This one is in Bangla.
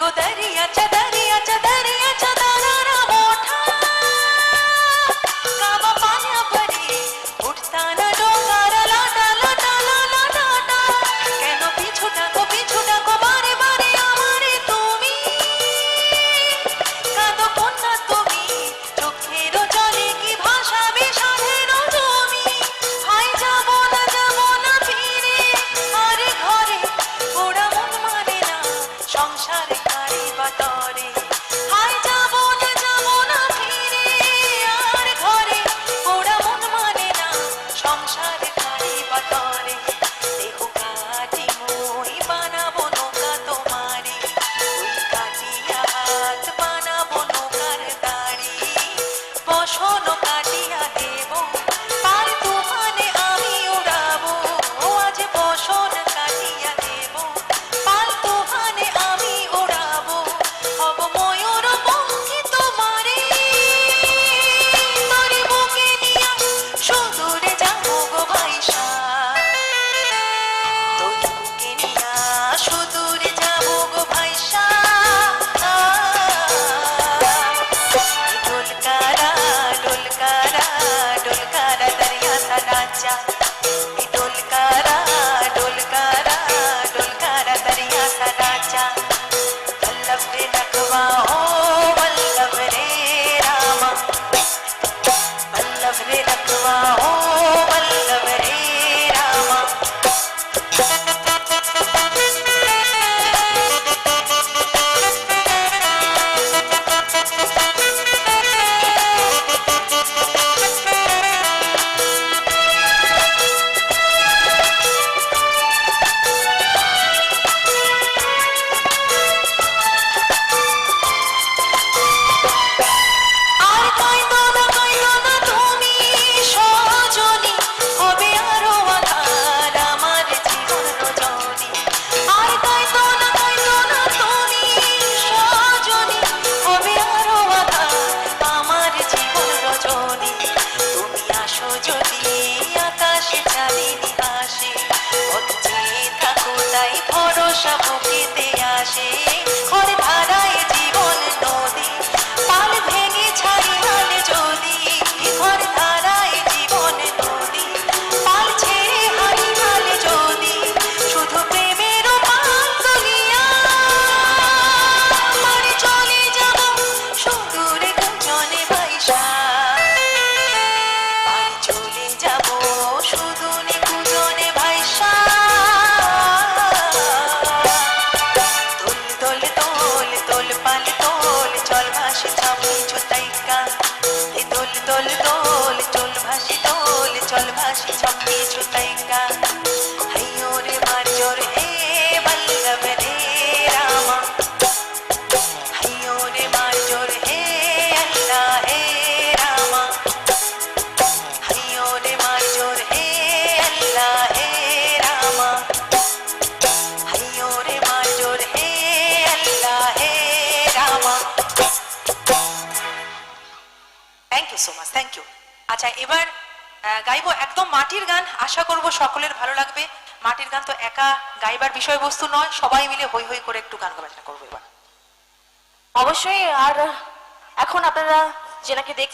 குதிரை yeah. she তাইকা এ দোল দোল দোল, চল ভাসি, দোল, চল ভাসি সব কিছু তাইকা হাইয়োরে মার জোর হে বল্লভ রে, রামা। হাইয়োরে মার জোর হে আল্লাহ হে thank you so much thank you আচ্ছা এবার গাইব একদম মাটির গান আশা করব সকলের ভালো লাগবে। মাটির গান তো একা গাইবার বিষয়বস্তু নয়, সবাই মিলে হই হই করে একটু গান বাজনা করব এবার। অবশ্যই, আর এখন আপনারা যেনাকে দেখ